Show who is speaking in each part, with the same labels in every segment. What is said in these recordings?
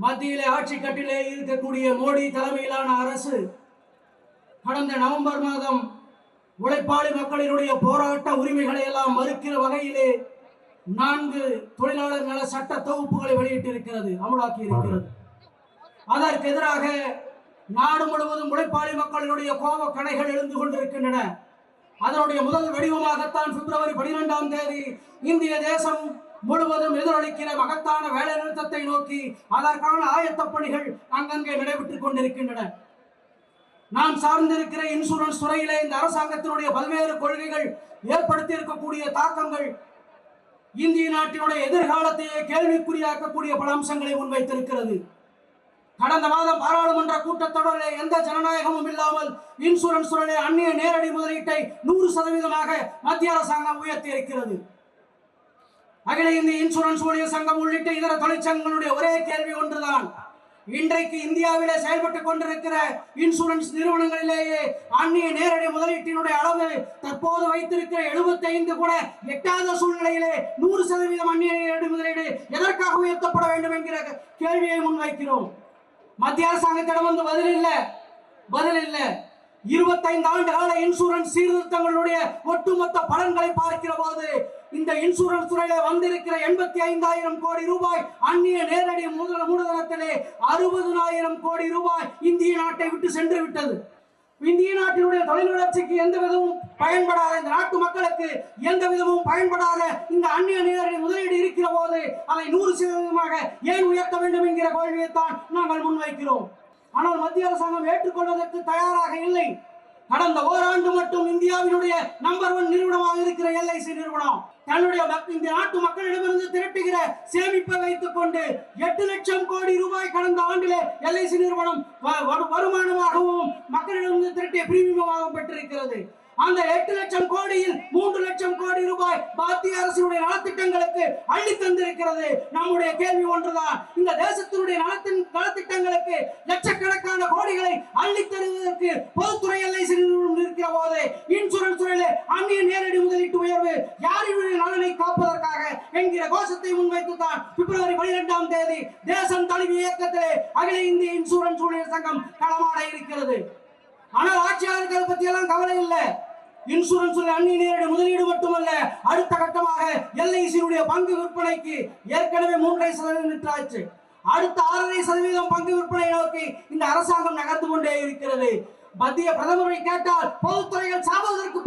Speaker 1: ஆட்சி கட்டிலே இருக்கக்கூடிய மோடி தலைமையிலான அரசு கடந்த நவம்பர் மாதம் உழைப்பாளி மக்களினுடைய போராட்ட உரிமைகளை எல்லாம் மறுக்கிற வகையிலே நான்கு தொழிலாளர் நல சட்ட தொகுப்புகளை வெளியிட்டிருக்கிறது அமலாக்கி இருக்கிறது அதற்கு எதிராக நாடு முழுவதும் உழைப்பாளி மக்களினுடைய கோப கடைகள் எழுந்து கொண்டிருக்கின்றன. அதனுடைய முதல் வடிவமாகத்தான் பிப்ரவரி பனிரெண்டாம் தேதி இந்திய தேசம் முழுவதும் எதிரொலிக்கிற மகத்தான வேலை நிறுத்தத்தை நோக்கி அதற்கான ஆயத்த பணிகள் அங்கங்கே நடைபெற்றுக் கொண்டிருக்கின்றன. நாம் சார்ந்திருக்கிற இன்சூரன்ஸ் துறையிலே இந்த அரசாங்கத்தினுடைய பல்வேறு கொள்கைகள் ஏற்படுத்தி இருக்கக்கூடிய தாக்கங்கள் இந்திய நாட்டினுடைய எதிர்காலத்தையே கேள்விக்குறியாக்கக்கூடிய பல அம்சங்களை முன்வைத்திருக்கிறது. கடந்த மாதம் பாராளுமன்ற கூட்டத்தொடரிலே எந்த ஜனநாயகமும் இல்லாமல் இன்சூரன்ஸ் துறையிலே அந்நிய நேரடி முதலீட்டை நூறு சதவீதமாக மத்திய அரசாங்கம் உயர்த்தி இருக்கிறது அகில இந்திய இன்சூரன்ஸ் ஊழியர் சங்கம் உள்ளிட்ட இதர தொழிற்சங்கங்களுடைய ஒரே கேள்வி ஒன்றுதான். இன்றைக்கு இந்தியாவிலே செயல்பட்டுக் கொண்டிருக்கிற இன்சூரன்ஸ் நிறுவனங்களிலேயே அந்நிய நேரடி முதலீட்டினுடைய அளவு தற்போது வைத்திருக்கிற 75 கூட எட்டாத சூழ்நிலையிலே நூறு சதவீதம் அந்நிய நேரடி முதலீடு எதற்காக உயர்த்தப்பட வேண்டும் என்கிற கேள்வியை முன்வைக்கிறோம். மத்திய அரசாங்கத்திடம் வந்து பதில் இல்லை. பதில் இல்லை. இருபத்தைந்து ஆண்டு கால இன்சூரன்ஸ் சீர்திருத்தங்களுடைய ஒட்டுமொத்த பலன்களை பார்க்கிற போது இந்த இன்சூரன்ஸ் துறையில வந்திருக்கிற எண்பத்தி ஐந்தாயிரம் கோடி ரூபாய் அந்நிய நேரடி மூல மூலதனத்திலே அறுபதனாயிரம் கோடி ரூபாய் இந்திய நாட்டை விட்டு சென்று விட்டது. இந்திய நாட்டினுடைய தொழில் வளர்ச்சிக்கு எந்த விதமும் பயன்படாத இந்த நாட்டு மக்களுக்கு எந்த விதமும் பயன்படாத இந்த அந்நிய நேரடி முதலீடு இருக்கிற போது அதை நூறு சதவீதமாக ஏன் உயர்த்த வேண்டும் என்கிற கேள்வியைத்தான் நாங்கள் முன்வைக்கிறோம். ஆனால் மத்திய அரசாங்கம் ஏற்றுக்கொள்வதற்கு தயாராக இல்லை. கடந்த ஓராண்டு மட்டும் இந்தியாவினுடைய நம்பர் ஒன் நிறுவனமாக இருக்கிற எல்ஐசி நிறுவனம் தன்னுடைய இந்த நாட்டு மக்களிடமிருந்து திரட்டுகிற சேமிப்பை வைத்துக் கொண்டு எட்டு லட்சம் கோடி ரூபாய் கடந்த ஆண்டிலே எல்ஐசி நிறுவனம் வ- வரு- வருமானமாகவும் மக்களிடமிருந்து திரட்டிய பிரீமியமாகவும் பெற்றிருக்கிறது. அந்த எட்டு லட்சம் கோடியில் மூன்று லட்சம் கோடி ரூபாய் மத்திய அரசினுடைய நலத்திட்டங்களுக்கு அள்ளி தந்திருக்கிறது. நம்முடைய கேள்வி ஒன்றுதான். இந்த தேசத்தினுடைய நலத்தின் நலத்திட்டங்களுக்கு லட்சக்கணக்கான கோடிகளை அள்ளி தருவதற்கு பொதுத்துறை எல்லை இருக்கிற போது இன்சூரன்ஸ் துறையில அந்நிய நேரடி முதலீட்டு உயர்வு யாரினுடைய நலனை காப்பதற்காக என்கிற கோஷத்தை முன்வைத்து தான் பிப்ரவரி பனிரெண்டாம் தேதி தேசம் தழுவிய இயக்கத்திலே அகில இந்திய இன்சூரன்ஸ் ஊழியர் சங்கம் களமாட இருக்கிறது. ஆனால் ஆட்சியாளர்கள் பத்தி எல்லாம் கவலை இல்லை. இன்சூரன்ஸ் அந்நிய நேரடி முதலீடு மட்டுமல்ல அடுத்த கட்டமாக எல்ஐசியினுடைய பங்கு விற்பனைக்கு ஏற்கனவே மூன்றரை சதவீதம் விற்றாச்சு அடுத்த ஆறரை சதவீதம் பங்கு விற்பனை நோக்கி இந்த அரசாங்கம் நகர்ந்து கொண்டே இருக்கிறது. மத்திய பிரதமரை கேட்டால் பொதுத்துறைகள் சாவதற்கு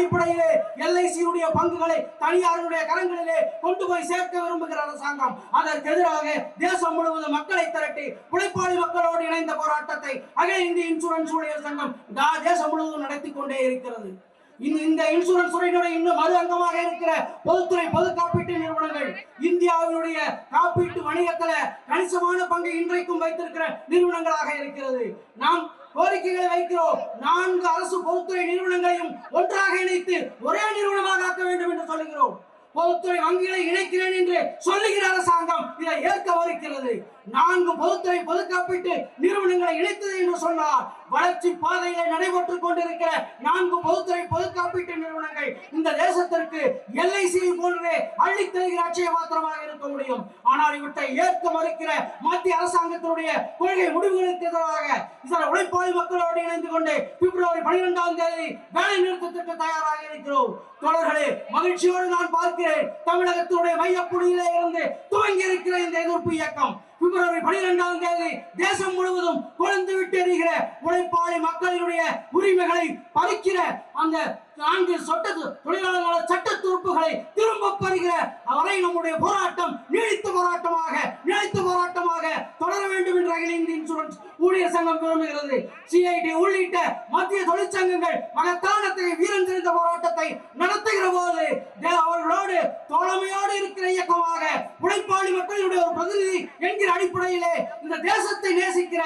Speaker 1: அடிப்படையிலே எல்ஐசியுடைய பங்குகளை தனியாருடைய கரங்களிலே கொண்டு போய் சேர்க்க விரும்புகிற அரசாங்கம். அதற்கு எதிராக தேசம் முழுவதும் மக்களை திரட்டி உழைப்பாளி மக்களோடு இணைந்த போராட்டத்தை அகில இந்திய இன்சூரன்ஸ் ஊழியர் சங்கம் தேசம் முழுவதும் நடத்தி கொண்டே இருக்கிறது. இந்த- இந்த இன்சூரன்ஸ் துறையினுடைய இன்னும் மறு அங்கமாக இருக்கிற பொதுத்துறை பொது காப்பீட்டு நிறுவனங்கள் இந்தியாவினுடைய காப்பீட்டு வணிகத்துல கணிசமான பங்கை இன்றைக்கும் வைத்திருக்கிற நிறுவனங்களாக இருக்கிறது. நாம் கோரிக்கைகளை வைக்கிறோம். நான்கு அரசு பொதுத்துறை நிறுவனங்களையும் ஒன்றாக இணைத்து ஒரே நிறுவனமாக ஆக்க வேண்டும் என்று சொல்லுகிறோம். பொதுத்துறை வங்கிகளை இணைக்கிறேன் என்று சொல்லுகிற அரசாங்கம் இதை ஏற்க வருகிறது நான்கு பொதுத்துறை பொது காப்பீட்டு நிறுவனங்களை இணைத்தது என்று சொன்னார் வளர்ச்சி பாதையில நடைபெற்றுக் கொண்டிருக்கிற நான்கு பொதுத்துறை பொது காப்பீட்டு நிறுவனங்கள் இந்த தேசத்திற்கு எல்ஐசி போன்றே அள்ளித் தருகிற அட்சய பாத்திரமாக இருக்க முடியும். ஆனால் இவற்றை ஏற்க மறுக்கிற மத்திய அரசாங்கத்தினுடைய கொள்கை முடிவுகளுக்கு எதிராக இதர உழைப்பாளி மக்களோடு இணைந்து கொண்டு பிப்ரவரி பனிரெண்டாம் தேதி வேலை நிறுத்தத்திற்கு தயாராக இருக்கிறோம். தொடர்களே மகிழ்ச்சியோடு நான் பார்க்கிறேன். தமிழகத்தினுடைய மையப்புள்ளியிலே இருந்து துவங்கி இருக்கிற இந்த எதிர்ப்பு இயக்கம். பிப்ரவரி பனிரெண்டாம் தேதி தேசம் முழுவதும் கொழுந்து விட்டு எறிகிற உழைப்பாளி மக்களினுடைய உரிமைகளை பறிக்கிற அந்த நான்கு சொட்ட தொழிலாளர்கள சட்ட துருப்புகளை திரும்ப பெறுகிற வரை நம்முடைய போராட்டம் நீடித்த போராட்டமாக நீடித்த போராட்டமாக தொடர வேண்டும் என்று அகில இந்திய இன்சூரன்ஸ் ஊழியர் சங்கம் விரும்புகிறது. சிஐடி உள்ளிட்ட மத்திய தொழிற்சங்கங்கள் மகத்தான வீரம் தெரிந்த போராட்டத்தை நடத்துகிற போது தே- அவர்களோடு தோழமையோடு இருக்கிற இயக்கமாக உழைப்பாளி மக்களுடைய ஒரு பிரதிநிதி என்கிற அடிப்படையிலே இந்த தேசத்தை நேசிக்கிற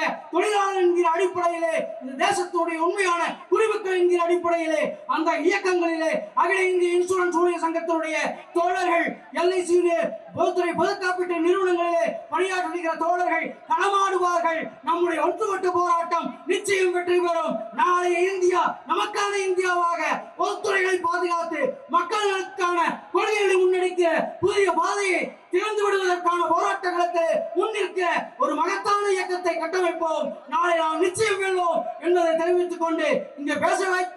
Speaker 1: மக்கள் என்கிற அடிப்படையிலே இந்த தேசத்துடைய உண்மையான குடிமக்கள் என்கிற அடிப்படையிலே அந்த இயக்கங்களிலே அகில இந்திய இன்சூரன்ஸ் ஊழியர் சங்கத்தினுடைய தோழர்கள் எல்ஐசியுடைய பொதுத்துறை பொது காப்பீட்டு நிறுவனங்களிலே பணியாற்றுகிற தோழர்கள் களமாடுவார்கள். நம்முடைய ஒன்றுபட்டு போராட்டம் நிச்சயம் வெற்றி பெறும். நாளைய இந்தியா நமக்கான இந்தியாவாக பொதுத்துறைகளை பாதுகாத்து மக்கள் நிச்சயம் வெல்வோம் என்பதை தெரிவித்துக் கொண்டு இங்கே பேச வாய்ப்பு